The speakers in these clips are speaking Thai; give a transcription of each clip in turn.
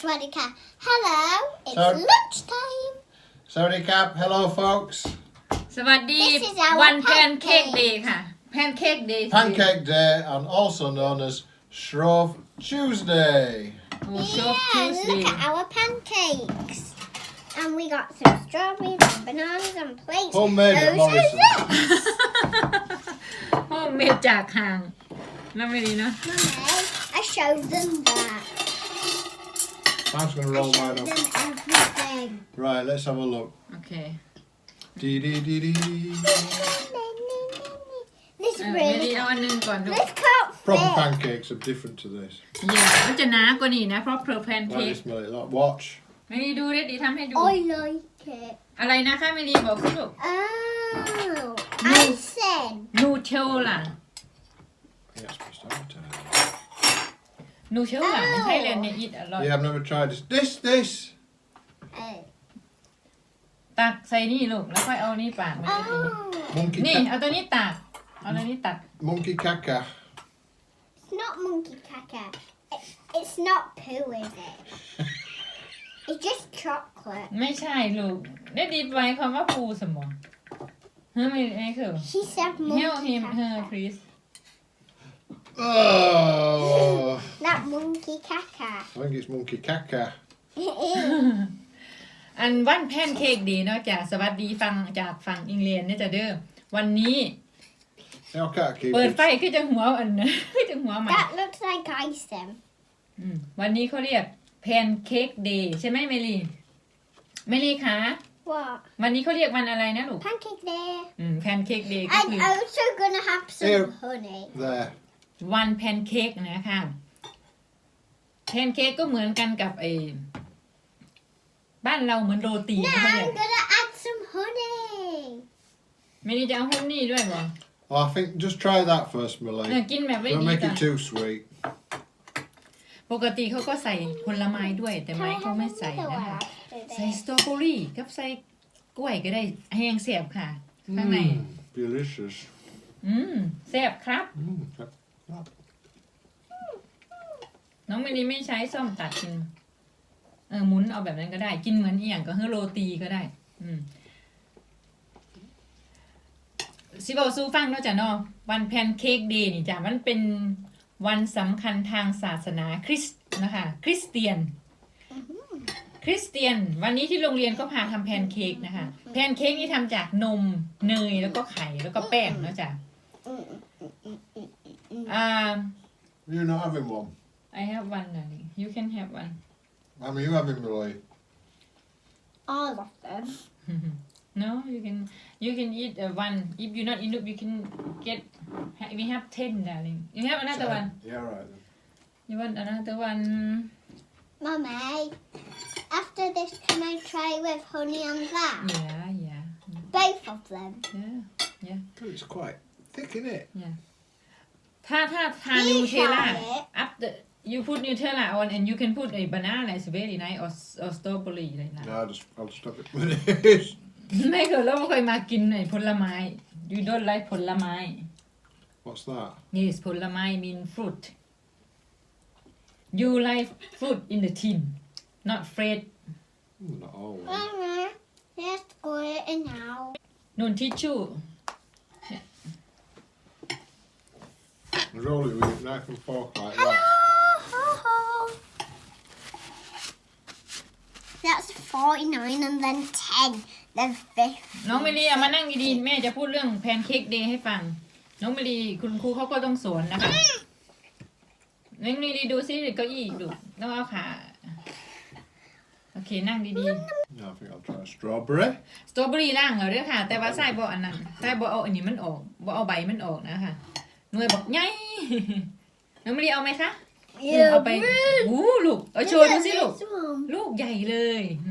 Swadika. Hello, it's So- lunchtime. Saudi Cap, hello folks. สวัสดี This is our วันแพนเค้ก pancake เดย์ค่ะ แพนเค้กเดย์ Pancake Day and also known as Shrove Tuesday. โอ้ชอบ Yeah, ทูสเด look ย์ at our pancakes. And we got some strawberries and bananas and plates. Homemade at Those are Morrison's. this. โฮมเมดจากห่างน้ำไม่ดีเนาะ Mummy, I showed them that. I'm going to I roll showed mine them up. everything. Right, let's have a look. โอเค Dee dee dee dee. This เออไม่ดี really. เอาอันหนึงก่อนดู This can't Proper fit. pancakes are different to this. อย่ามันจะหนากว่านี้นะ เพราะเพลแพน Like เค้ก this, Millie. Look, watch. ไม่ดีดูได้ดีทำให้ดู I like it. อะไรนะคะไม่ดีบอกสิลูก Oh, icing. นูเทลล่ะ Yeah, it's Supposed to have it. นูเทลล่ะในไทยแลนด์เนี่ยอิดอร่อย Yeah, I've never tried this. This, this. Oh. ตักใส่นี่ลูกแล้วค่อยเอานี่ปากมันจะดี Oh. Monkey, นี่ ca- เอาตัวนี้ตัก เอาตัวนี้ตัก monkey caca. It's not monkey caca. It, it's not poo, is it? it's just chocolate. ไม่ใช่ลูกได้ดีไว้คำว่าปูสมองเฮ้ยไม่ไม่คือ She said Help monkey him her caca. please Oh, Not monkey caca. I think it's monkey caca. อันวันแพนเค้กดีเนาะจากสวัสดีฟังจากฝั่งอังกฤษเนี่ยจะเด้อวันนี้ Now, I can't keep เปิด it. ไฟคือจะหัวอันนะคือจะหัวมัน that looks like icing. อืมวันนี้เขาเรียกแพนเค้กเดย์ใช่ไหมเมลี่เมลี่คะ What? วันนี้เขาเรียกวันอะไรนะลูก Pancake there. อืมแพนเค้กเดย์ก็ I'm คือ also gonna have some Ew. honey. There. วันแพนเค้กนะคะ แพนเค้กก็เหมือนกันกับไอ้บ้านเราเหมือนโรตี No, นะเขาเรียก I'm gonna add some honey. เมลี่จะเอาหุ้นนี่ด้วยบ่ Well, I think just try that first, เออ Millie. กินแบบไม่ Don't ดี make ก่อน it too sweet. ปกติเขาก็ใส่ผลไม้ด้วย แต่ Can ไม้ I เขา have ไม่ใส่ another นะ one คะ after ใส่ this? สตรอเบอรี่กับใส่กล้วยก็ได้แห้งแสบค่ะ ข้างใน Mm, delicious. อืมแสบครับ Mm. น้องเมลีไม่ใช้ซ่อมตัดกินเออหมุนเอาแบบนั้นก็ได้ กินเหมือนอีหยังก็เฮอโรตีก็ได้ อืมสิบอกสู้ฟังเนอกจากเนาะวันแพนเค้กเดย์นี่จ้ะมันเป็นวันสำคัญทางศาสนาคริสต์นะคะ คริสเตียน คริสเตียน วันนี้ที่โรงเรียนก็พาทำแพนเค้กนะคะ แพนเค้กนี่ทำจากนมเนยแล้วก็ไข่แล้วก็แป้งเนาะจ้ะอ่า You're not having one. I have one darling you can have one I mean, you having Millie. All of them. no you can you can eat uh, one if you not enough you can get ha- we have ten darling you have another one Yeah, right then. you want another one Mummy, after this, can I try with honey and that? yeah yeah Both of them. yeah God, It's quite thick, isn't it? ถ้าถ้าทาน Please นูเทลล่า try it. after You put Nutella on and you can put a banana it's very nice or or strawberry เลยนะ No, I'll just, I'll just have it with this. ไม่เคยเราไม่เคยมากินไอ้ผลไม้ you don't like ผลไม้ What's that? yes ผลไม้ mean fruit you like fruit in the tin not fresh Mm, Not always. Mama, let's go in now. นุ่นทิชชู่ Roll it with a knife and fork like that. 49 and then 10, then 50. น้องเมลีเอามานั่งดีๆแม่จะพูดเรื่องแพนเค้กเดย์ให้ฟัง น้องเมลีคุณครูเขาก็ต้องสอนนะคะน้องเมลีดูซิเก้าอี้ดูต้องเอาขาโอเคนั่งดี No, I think I'll try strawberry. ๆสตรอเบอรี่ล่างเหรอเด้อค่ะ แต่ว่าใส่บ่อันนั้นใส่บ่เอาอันนี้มันออกบ่เอาใบมันออกนะคะหน่วยบอกใหญ่น้องเมลีเอาไหมคะ เออเอาไปอู้ลูก เอาโชว์ดูสิลูก This one. ลูกใหญ่เลยอืม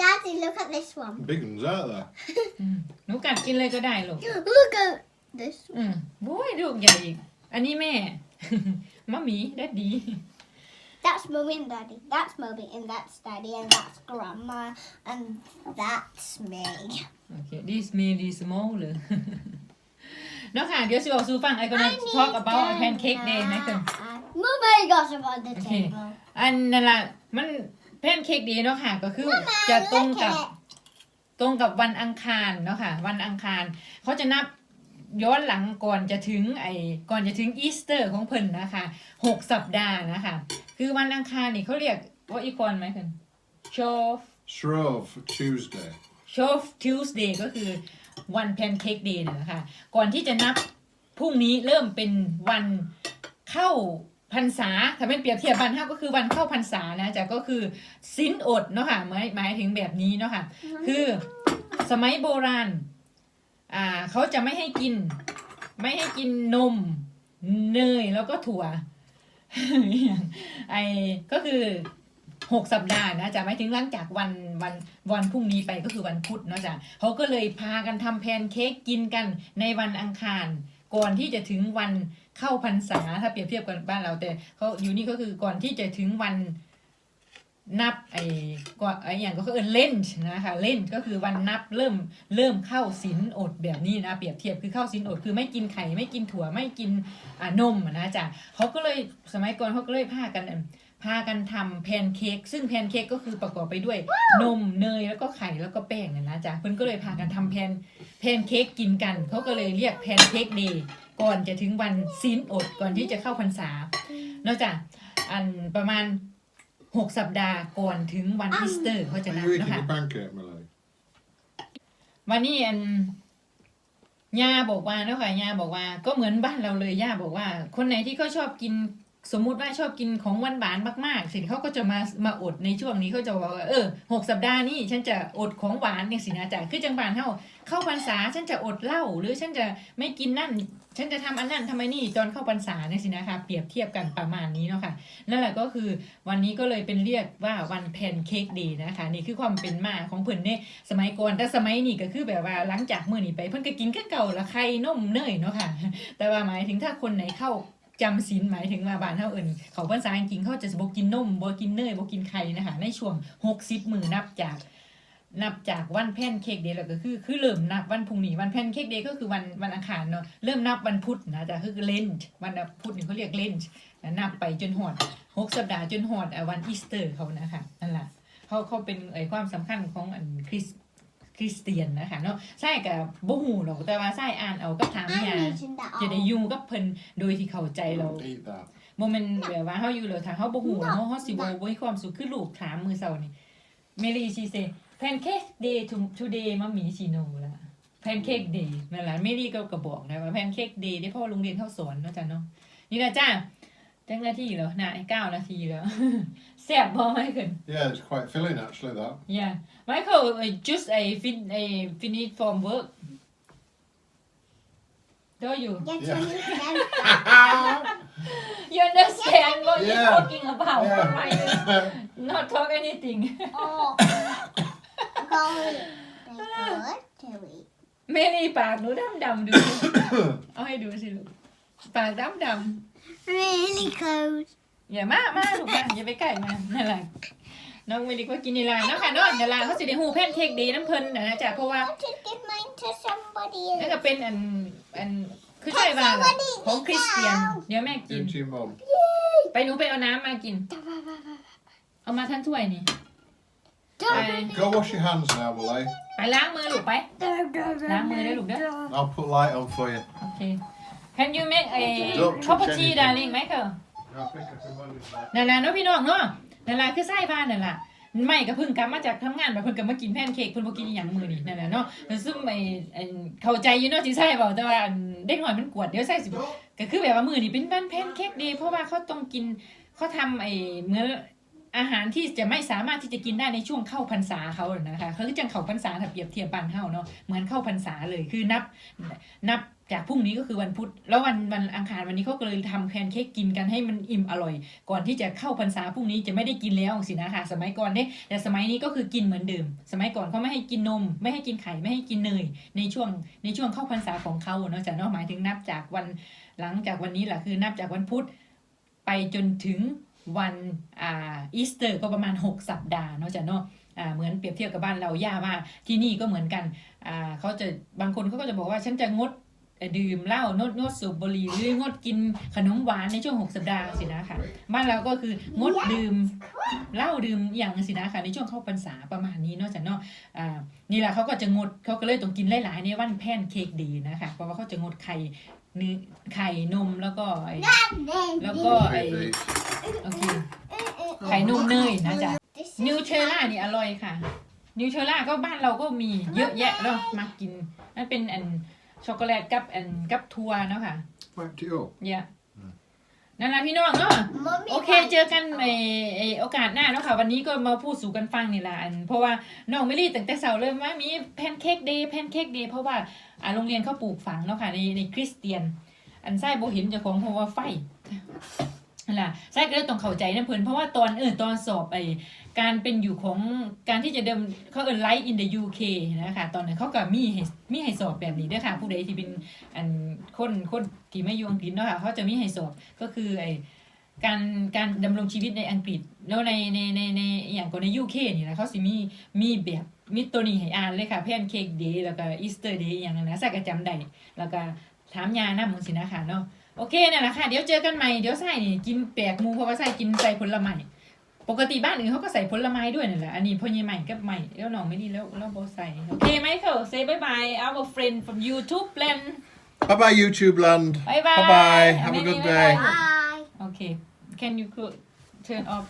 Daddy, look at this one. Big ones out there. หนูกัดกินเลยก็ได้ลูก Look at this อืมโว้ยลูกใหญ่อีก อันนี้แม่ มัมมี่แดดดี That's mummy and daddy. That's mummy and that's daddy and that's grandma and that's me. โอเค this may be small เลย เนาะค่ะ เดี๋ยวสิบอกซูฟังไอ้ก็ I นะ need talk about a them pancake day นะคุณ now. Mumma got some on the Okay. table. อันนั่นละมันแ พนเค้กเดย์เนาะค่ะ ก็คือ Mama, จะตรงกับ look at ตรงกับวันอังคารเนาะค่ะ วันอังคารเขาจะนับย้อนหลังก่อนจะถึงไอ้ก่อนจะถึงอีสเตอร์ของเพิ่นนะคะหกสัปดาห์นะคะ คือวันอังคารนี่เขาเรียกว่าอีกอนไหมคุณโชว์ Shrove Tuesday. โชว์ทิวส์เดย์ก็คือวันแพนเค้กเดย์เนี่ยนะคะ ก่อนที่จะนับพรุ่งนี้เริ่มเป็นวันเข้า พรรษาถ้าเป็นเปรียบเทียบบันห้าก็คือวันเข้าพรรษานะจ๊ะก็คือสิ้นอดเนาะค่ะหมายหมายถึงแบบนี้เนาะค่ะคือสมัยโบราณอ่าเขาจะไม่ให้กิน ไม่ให้กินนมเนยแล้วก็ถั่วไอ้ก็คือหกสัปดาห์นะจ๊ะหมายถึงหลังจากวันวันวันพรุ่งนี้ไปก็คือวันพุธเนาะจ๊ะเขาก็เลยพากันทำแพนเค้กกินกันในวันอังคาร ก่อนที่จะถึงวัน เข้าพรรษาถ้าเปรียบเทียบกันบ้านเราแต่เขาอยู่นี่ก็คือก่อนที่จะถึงวันนับไอ้ก่อนไอ้อย่างก็คือเล่นนะคะเล่นก็คือวันนับเริ่มเริ่มเข้าศีลอดแบบนี้นะเปรียบเทียบคือเข้าศีลอดคือไม่กินไข่ไม่กินถั่วไม่กินอ่านมนะจ๊ะเขาก็เลยสมัยก่อนเขาก็เลยพากันพากันทำแพนเค้กซึ่งแพนเค้กก็คือประกอบไปด้วยนมเนยแล้วก็ไข่แล้วก็แป้งนี่ยนะจ๊ะเพิ่นก็เลยพากันทำแพนแพนเค้กกินกันเขาก็เลยเรียกแพนเค้กเดย์ ก่อนจะถึงวันศีลอดก่อนที่จะเข้าพรรษานอกจากอันประมาณหกสัปดาห์ก่อนถึงวันอีสเตอร์เขาจะ Are นับ you eating นะคะ the pancake, Millie? วันนี้อันย่าบอกว่าเนาะค่ะย่าบอกว่า ก็เหมือนบ้านเราเลยย่าบอกว่า คนไหนที่เขาชอบกิน สมมุติว่าชอบกินของหวานหวานมากๆสิเขาก็จะมามาอดในช่วงนี้เขาจะบอกว่าเออหกสัปดาห์นี้ฉันจะอดของหวานเนี่ยสินะจ๊ะคือจังบานเท่าเข้าพรรษาฉันจะอดเหล้าหรือฉันจะไม่กินนั่น ฉันจะทำอันนั้นทำไมนี่ตอนเข้าพรรษาเนี่ยสินะคะเปรียบเทียบกันประมาณนี้เนาะค่ะนั่นแหละก็คือวันนี้ก็เลยเป็นเรียกว่าวันแพนเค้กดีนะคะนี่คือความเป็นมาของเพิ่นเนี่ยสมัยก่อนแต่สมัยนี้ก็คือแบบว่าหลังจากมื้อนี้ไปเพิ่นก็กินแค่เก่าละไข่นมเนยเนาะค่ะแต่ว่าหมายถึงถ้าคนไหนเข้า จำศีลหมายถึงว่าบ้านเฮาเอิ้นเขาพรรษาจริงๆเขาจะบ่กินนมบ่กินเนยบ่กินไข่นะคะในช่วง60มื้อนับจากนับจากวันแพนเค้กเดย์แล้วก็คือคือเริ่มนับวันพรุ่งนี้วันแพนเค้กเดย์ก็คือวันวันอังคารเนาะเริ่มนับวันพุธนะจ๊ะคือเลนจ์วันพุธนี่เขาเรียกเลนจ์นับไปจนหอดหกสัปดาห์จนหอดวันอีสเตอร์เขานะคะนั่นแหละเขาเขาเป็นไอความสำคัญของอันคริส คริสเตียนนะคะเนาะใช่กับบ่ฮู้หรอกแต่ว่าใช่อ่านเอาก็ถามยา I'm eating that จะได้ all. อยู่กับเพิ่นโดยที่เข้าใจเรา Eat that. บ่แม่นแบบว่าเฮาอยู่แล้วถ้าเฮาบ่ฮู้เฮาเฮาสิบ่บ่มีความสุขคือลูกถามมื้อเช้านี่เมลี่ชีเซ pancake day to today มัมมี่ชีโนล่ะ pancake day นั่นล่ะเมลี่ก็ก็บอกนะว่า pancake day ที่พ่อโรงเรียนเขาสอนเนาะจ้ะเนาะนี่ล่ะจ้า จังนาทีแล้วนะเก้านาทีแล้วแซ่บบ่ไหมเพิ่น Yeah, it's quite filling actually. That. Yeah, Michael uh, just a fin a finish from work. Do you? Yes, Yeah. when you said that. You understand what Yeah. you're talking about? Yeah. Not talk anything. Oh. Golly. They're good to eat. เมลี่ปากหนูดำดำๆดูเอาให้ดูสิลูกปากดำด Really close. ำอย่ามามาลูกมาอย่าไปใกล้มานั่นแหละน้องเมลี่ก็กินนี่ละเนาะค่ะเนาะเดี๋ยวลาเขาสิได้ฮู้แพนเค้กดีน้ำเพิ่นนะนะจ๊ะเพราะว่า I want to give mine to somebody นั่น else. ก็เป็นอันอันคือใช่ว่าของคริสเตียนเดี๋ยวแม่กิน Give it to your mum. ไปหนูไปเอาน้ำมากิน เอามาทั้งถ้วยนี่ไป Go wash your hands now, Millie. ไปล้างมือลูกไป ล้างมือได้ลูกเด้อ I'll put light on for you. โอเค Can you make a Don't cup of touch tea anything. darling Michael I think I can manage that. นั่นแหละเนาะพี่น้องเนาะนั่นแหละคือไส้บ้านนั่นแหละไม่ก็เพิ่งกลับมาจากทำงานแบบเพิ่งกลับมากินแพนเค้กเพิ่นบ่กินอหย่างมือนี่นั่นแหละเนาะแต่ซึ่งไอ้ไอ้เข้าใจอยู่เนาะที่ไส้บอกแต่ว่าอันเด็กหน่อยมันกวดเดี๋ยวไส้สิบ่ก็คือแบบว่ามือนี่เป็นบ้านแพนเค้กดีเพราะว่าเขาต้องกินเขาทำไอ้เหมือน อาหารที่จะไม่สามารถที่จะกินได้ในช่วงเข้าพรรษาเขาน่ะนะคะเขาคือจังเข้าพรรษาถ้าเปรียบเทียบบานเฮาเนาะเหมือนเข้าพรรษาเลยคือนับนับจากพรุ่งนี้ก็คือวันพุธแล้ววันวันอังคารวันนี้เขาก็เลยทำแพนเค้กกินกันให้มันอิ่มอร่อย ก่อนที่จะเข้าพรรษาพรุ่งนี้จะไม่ได้กินแล้วสินะคะสมัยก่อนเนี่ยแต่สมัยนี้ก็คือกินเหมือนเดิมสมัยก่อนเขาไม่ให้กินนม ไม่ให้กินไข่ไม่ให้กินเนยในช่วงในช่วงเข้าพรรษาของเขาเนาะจะเนาะหมายถึงนับจากวันหลังจากวันนี้แหละคือนับจากวันพุธไปจนถึง วันอ่าอีสเตอร์ก็ประมาณ 6 สัปดาห์เนาะจะเนาะอ่าเหมือนเปรียบเทียบกับบ้านเราย่าว่าที่นี่ก็เหมือนกันอ่าเขาจะบางคนเขาก็จะบอกว่าฉันจะงดเอ่อดื่มเหล้างดงดสูบบุหรี่หรืองดกินขนมหวานในช่วง 6 สัปดาห์สินะค่ะบ้านเราก็คืองดดื่มเหล้าดื่มอย่างสินะค่ะในช่วงเข้าพรรษาประมาณนี้เนอกจากเนาะอ่านี่แหละเขาก็จะงดเขาก็เลยต้องกินหลายๆในวันแพนเค้กดีนะคะเพราะว่าเขาจะงดไข่เนื้อไข่นมแล้วก็ไอ้แล้วก็ไอ้ โอเค ไข่นมเนยนะจ๊ะนิวเทลล่านี่อร่อยค่ะ นิวเทลล่าก็บ้านเราก็มีเยอะแยะเนาะมากินนั่นเป็นอันช็อกโกแลตกับอันกับทัวร์เนาะค่ะ Wrapped it up. เยอะนั่นแหละพี่น้องเนาะโอเคเจอกันในไอ้โอกาสหน้าเนาะค่ะ วันนี้ก็มาพูดสู่กันฟังนี่แหละอัน เพราะว่าน้องไม่รีตั้งแต่เสาร์เลยว่ามีแพนเค้กเดย์แพนเค้กเดย์เพราะว่าอ่าโรงเรียนเขาปลูกฝังเนาะค่ะในในคริสเตียน อันไส้โบเห็นเจ้าของเพราะว่าไฟนั่นแห ละไส้ก็เลยต้องเข้าใจนะเพื่อนเพราะว่าตอนเออตอนสอบไอ้การเป็นอยู่ของการที่จะเดิมเขาเอินไลท์อินเดอะยูเคนะคะตอนนั้นเขาก็มีให้มีให้สอบแบบนี้ด้วยค่ะ ผู้ใดที่เป็นอันคนคนที่ไม่อยู่อังกฤษเนาะค่ะเขาจะมีให้สอบก็คือไอ้การการดำรงชีวิตในอังกฤษ แล้วในในในในอย่างก็ในยูเคนี่นะเขาสิมีมีแบบมีตัวนี้ให้อ่านเลยค่ะแพนเค้กเดย์แล้วก็อีสเตอร์เดย์อย่างนั้นนะใส่กระจำได้แล้วก็ถามยาหน้ามึงสินะคะเนาะ โอเคนั่นแหละค่ะ เดี๋ยวเจอกันใหม่ เดี๋ยวใส่นี่กินแปลกหมูเพราะว่าใส่กินใส่ผลไม้ ปกติบ้านอื่นเขาก็ใส่ผลไม้ด้วยนั่นแหละ อันนี้พ่อใหญ่ใหม่กับใหม่แล้วน้องไม่ดีแล้วแล้วโบใส่ โอเคไหมเขา say bye bye our friend from YouTube plan Bye bye, YouTube land. Bye bye. Bye bye. Have a Amelie, good bye day. bye. Bye. Okay. Can you clo- turn off